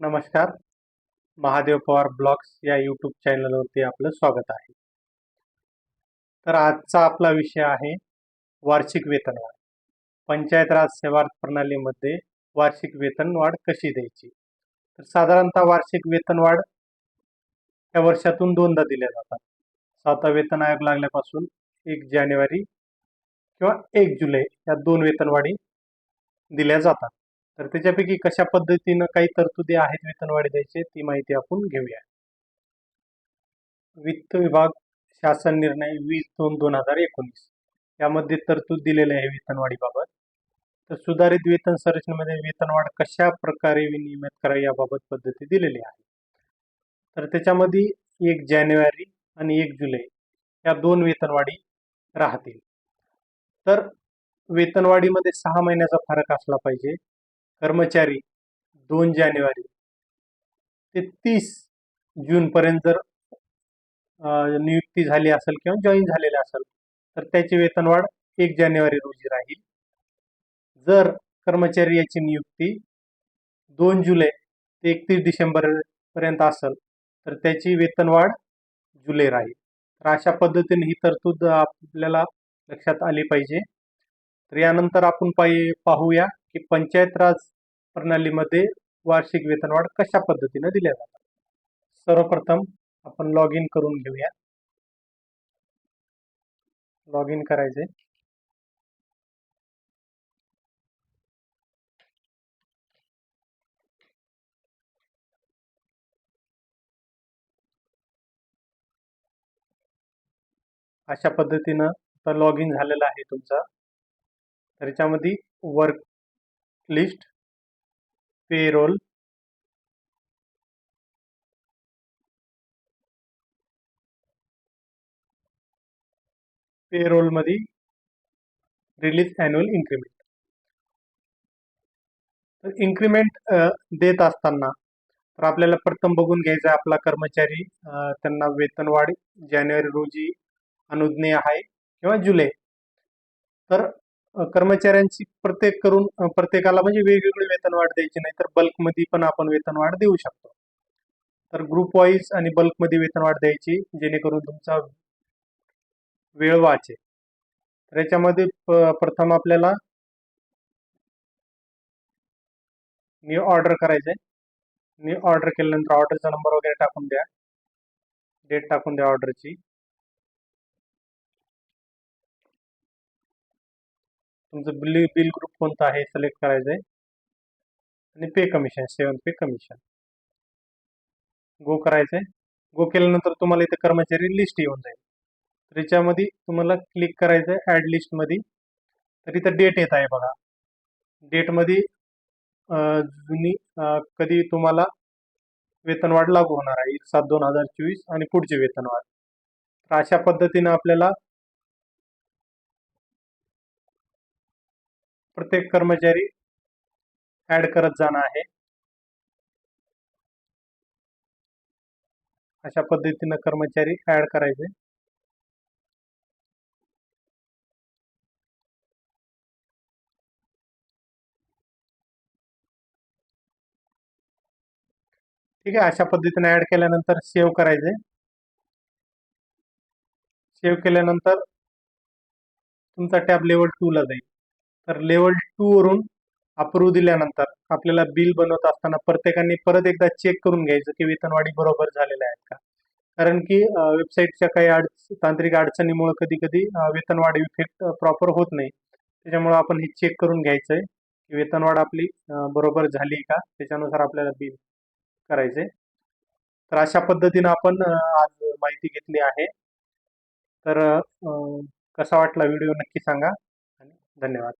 नमस्कार. महादेव पवार ब्लॉग्स या यूट्यूब चॅनलवरती आपलं स्वागत आहे. तर आजचा आपला विषय आहे वार्षिक वेतनवाढ पंचायत राज सेवा प्रणालीमध्ये वार्षिक वेतनवाढ कशी द्यायची? तर साधारणतः वार्षिक वेतनवाढ या वर्षातून दोनदा दिल्या जातात. सातवा वेतन आयोग लागल्यापासून एक जानेवारी किंवा एक जुलै या दोन वेतनवाढी दिल्या जातात. तर त्याच्यापैकी कशा पद्धतीनं काही तरतुदी आहेत वेतनवाढी द्यायचे ती माहिती आपण घेऊया. वित्त विभाग शासन निर्णय वीस दोन दोन हजार एकोणीस. यामध्ये तरतूद दिलेली आहे वेतनवाढीबाबत तर सुधारित वेतन संरचनेमध्ये वेतनवाढ कशा प्रकारे विनियमित करावी याबाबत पद्धती दिलेली आहे. तर त्याच्यामध्ये एक जानेवारी आणि एक जुलै या दोन वेतनवाढी राहतील. तर वेतनवाढीमध्ये सहा महिन्याचा फरक असला पाहिजे. कर्मचारी दोन जानेवारी ते तीस जूनपर्यंत जर नियुक्ती झाली असेल किंवा जॉईन झालेले असेल तर त्याची वेतनवाढ एक जानेवारी रोजी राहील. जर कर्मचारी याची नियुक्ती दोन जुलै ते एकतीस डिसेंबर पर्यंत असेल तर त्याची वेतनवाढ जुलै राहील. तर अशा पद्धतीने ही तरतूद आपल्याला लक्षात आली पाहिजे. तर यानंतर आपण पाहि पाहूया की पंचायत राज प्रणालीमध्ये वार्षिक वेतनवाढ कशा पद्धतीने दिल्या जातात? सर्वप्रथम आपण लॉग इन करून घेऊया. लॉग इन करायचे अशा पद्धतीनं आता लॉग इन झालेला आहे तुमचा. तर याच्यामध्ये वर्क लिस्ट पेरोल पेरोलमध्ये रिलीज अॅन्युअल इन्क्रीमेंट तर इन्क्रीमेंट देत असताना तर आपल्याला प्रथम बघून घ्यायचा आपला कर्मचारी त्यांना वेतनवाढ जानेवारी रोजी अनुज्ञेय आहे किंवा जुलै. तर कर्मचाऱ्यांची प्रत्येक करून प्रत्येकाला म्हणजे वेगवेगळी वेतनवाढ द्यायची नाही तर बल्कमध्ये पण आपण वेतनवाढ देऊ शकतो. तर ग्रुप वाईज आणि बल्कमध्ये वेतनवाढ द्यायची जेणेकरून तुमचा वेळ वाचे तर याच्यामध्ये प- प्रथम आपल्याला न्यू ऑर्डर करायचंय. न्यू ऑर्डर केल्यानंतर ऑर्डरचा नंबर वगैरे टाकून द्या. डेट टाकून द्या ऑर्डरची तुमचं बिल बिल ग्रुप कोणता आहे सिलेक्ट करायचं आहे आणि पे कमिशन सेवन पे कमिशन गो करायचंय. गो केल्यानंतर तुम्हाला इथं कर्मचारी लिस्ट येऊन जाईल. तर याच्यामध्ये तुम्हाला क्लिक करायचं आहे ॲड लिस्टमध्ये तर इथं डेट येत आहे बघा. डेटमध्ये जुनी कधी तुम्हाला वेतनवाढ लागू होणार आहे. एक सात दोन हजार चोवीस आणि पुढची वेतनवाढ तर अशा पद्धतीनं आपल्याला प्रत्येक कर्मचारी ऍड करत जाणं आहे. अशा पद्धतीनं कर्मचारी ऍड करायचे. ठीक आहे अशा पद्धतीने ऍड केल्यानंतर सेव्ह करायचे. सेव्ह केल्यानंतर तुमचा टॅब लेवल टूला जाईल. तर लेवल टू वरून अप्रूव्ह दिल्यानंतर आपल्याला बिल बनवत असताना प्रत्येकाने परत एकदा चेक करून घ्यायचं की वेतनवाढी बरोबर झालेल्या आहेत का. कारण की वेबसाईटच्या काही अड तांत्रिक अडचणीमुळे कधी कधी वेतनवाढ इफेक्ट प्रॉपर होत नाही. त्याच्यामुळे आपण हे चेक करून घ्यायचं आहे की वेतनवाढ आपली बरोबर झाली का? त्याच्यानुसार आपल्याला बिल करायचे तर अशा पद्धतीनं आपण आज माहिती घेतली आहे. तर कसा वाटला व्हिडिओ नक्की सांगा. आणि धन्यवाद.